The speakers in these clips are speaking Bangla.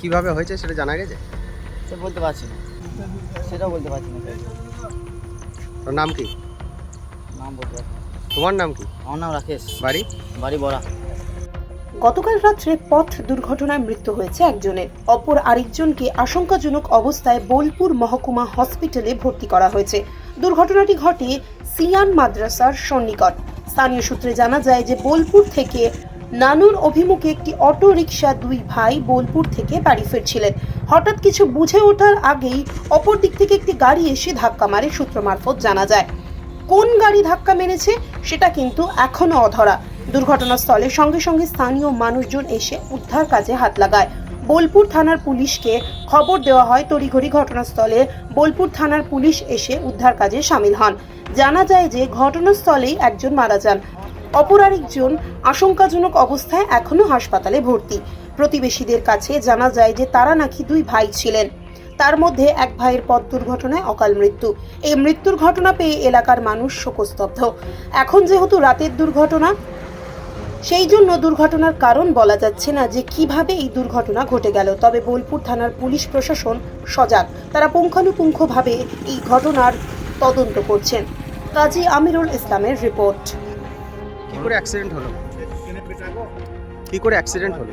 কীভাবে হয়েছে সেটা জানা গেছে? সে বলতে পারছি না। সেটাও বলতে পারছি না তোর নাম কি? নাম বলতে পারছি না। তোমার নাম কি? আমার নাম রাকেশ। বাড়ি? বাড়ি বড়া। গতকাল রাত্রে পথ দুর্ঘটনায় মৃত্যু হয়েছে একজনের। অপর আরেকজনকে আশঙ্কাজনক অবস্থায় বোলপুর মহকুমা হসপিটালে ভর্তি করা হয়েছে। দুর্ঘটনাটি ঘটে সিয়ান মাদ্রাসার সন্নিকট। স্থানীয় সূত্রে জানা যায় যে বোলপুর থেকে নানুর অভিমুখে একটি অটো রিকশা দুই ভাই বোলপুর থেকে বাড়ি ফিরছিলেন। হঠাৎ কিছু বুঝে ওঠার আগেই অপর দিক থেকে একটি গাড়ি এসে ধাক্কা মারে সূত্র মারফত জানা যায়। কোন গাড়ি ধাক্কা মেরেছে সেটা কিন্তু এখনও অধরা। দুর্ঘটনাস্থলে সঙ্গে সঙ্গে স্থানীয় মানুষজন এসে উদ্ধার কাজে হাত লাগায়। বোলপুর থানার পুলিশকে খবর দেওয়া হয় তড়িঘড়ি ঘটনাস্থলে বোলপুর থানার পুলিশ এসে উদ্ধার কাজে সামিল হন। জানা যায় যে ঘটনাস্থলেই একজন মারা যান। অপর আরেকজন আশঙ্কাজনক অবস্থায় এখনও হাসপাতালে ভর্তি। প্রতিবেশীদের কাছে জানা যায় যে তারা নাকি দুই ভাই ছিলেন। তার মধ্যে এক ভাইয়ের পথ দুর্ঘটনায় অকাল মৃত্যু। এই মৃত্যুর ঘটনা পেয়ে এলাকার মানুষ শোকস্তব্ধ। এখন যেহেতু রাতের দুর্ঘটনা, সেই জন্য দুর্ঘটনার কারণ বলা যাচ্ছে না যে কীভাবে এই দুর্ঘটনা ঘটে গেল। তবে বোলপুর থানার পুলিশ প্রশাসন সজাগ। তারা পুঙ্খানুপুঙ্খভাবে এই ঘটনার তদন্ত করছেন। কাজী আমিরুল ইসলামের রিপোর্ট। করে অ্যাক্সিডেন্ট হলো? কি করে অ্যাক্সিডেন্ট হলো?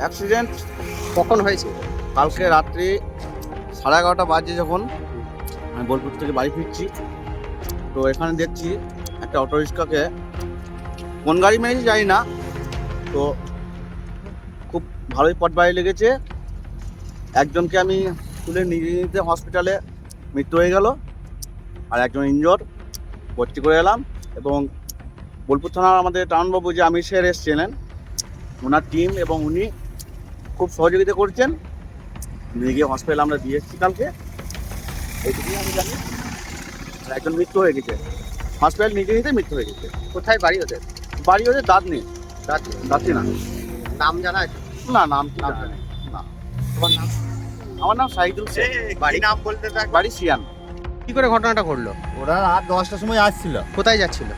অ্যাক্সিডেন্ট কখন হয়েছে? কালকে রাত্রি সাড়ে এগারোটা বাজে যখন আমি বোলপুর থেকে বাড়ি ফিরছি। তো এখানে দেখছি একটা অটো রিক্সাকে কোন গাড়ি মেরেছে জানি না। তো খুব ভালোই পট বাড়ি লেগেছে। একজনকে আমি তুলে নিয়ে নিতে হসপিটালে মৃত্যু হয়ে গেল। আর একজন ইনজোর ভর্তি করে এলাম এবং বোলপুর থানার আমাদের টাউনবাবু যে আমির স্যার এসছিলেন ওনার টিম এবং উনি খুব সহযোগিতা করছেন। নিয়ে গিয়ে হসপিটালে আমরা দিয়ে এসেছি কালকে। এইটুকুই আমি জানি। আর একজন মৃত্যু হয়ে গেছে। হসপিটাল নিতে নিতে মৃত্যু হয়ে গেছে। কোথায় বাড়ি ওদের? বাড়ি হচ্ছে দাঁত নেই দাঁত দাঁতি না। নাম জানা আছে? না নাম কি নাম জানি না। না। তোমার নাম? আমার নাম সাইদুল শেখ বাড়ি নাম বলতে বাড়ি সিয়ান। কি করে ঘটনাটা ঘটলো? ওরা রাত দশটার সময় আসছিল। কোথায় যাচ্ছিল?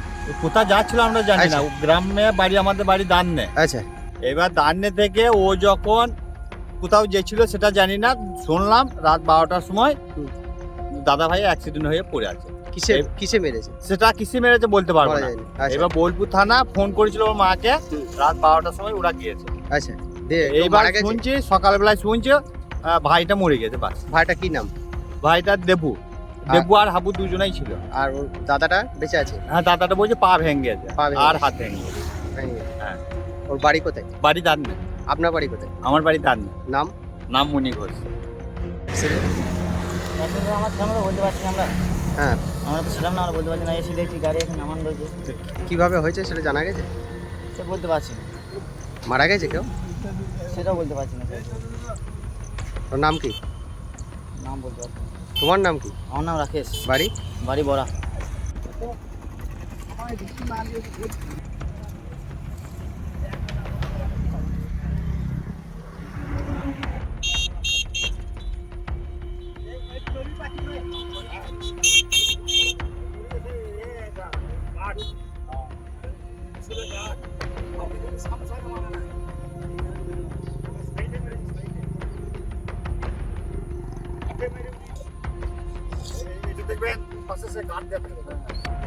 কোথায় যাচ্ছিল আমরা জানি না। আচ্ছা। গ্রামে বাড়ি আমাদের বাড়ি দান্নে। আচ্ছা। এবার দান্নে থেকে ও যখন কোথাও গেছিল সেটা জানি না শুনলাম রাত বারোটার সময় দাদা ভাই অ্যাক্সিডেন্ট হয়ে পড়ে আছে। কিসে কিসে মেরেছে? সেটা কিসে মেরেছে বলতে পারব না। আচ্ছা। এবার বোলপুর থানা ফোন করেছিল ওর মাকে রাত বারোটার সময় ওরা গিয়েছে। আচ্ছা। এইবার শুনছি সকালবেলায় শুনছি ভাইটা মরে গেছে বাস। ভাইটা কি নাম? ভাইটা দেবু। দেবু আর হাবু দুজনেই ছিল। আর ওর দাদাটা বেঁচে আছে? হ্যাঁ দাদাটা বলছে পা ভেঙে গেছে। পা ভেঙে আর হাত ভেঙে গেছে। হ্যাঁ। ওর বাড়ি কোথায়? বাড়ি দান্নে আপনার বাড়ি কোথায়? আমার বাড়ি দান্নে নাম? নাম মণি ঘোষ। আমার বলতে পারছি না আমরা। হ্যাঁ। আমরা তো ছিলাম না আমরা বলতে পারছি না এসে দেখছি গাড়ি এখানে নামান রয়েছে। কীভাবে হয়েছে সেটা জানা গেছে? সে বলতে পারছি না। মারা গেছে কেউ? সেটাও বলতে পারছি না। ওর নাম কি? নাম বলতে পারছি না। তোমার নাম কি? আমার নাম রাকেশ। বাড়ি? বাড়ি বড়া। पे पसे से काट देते हैं।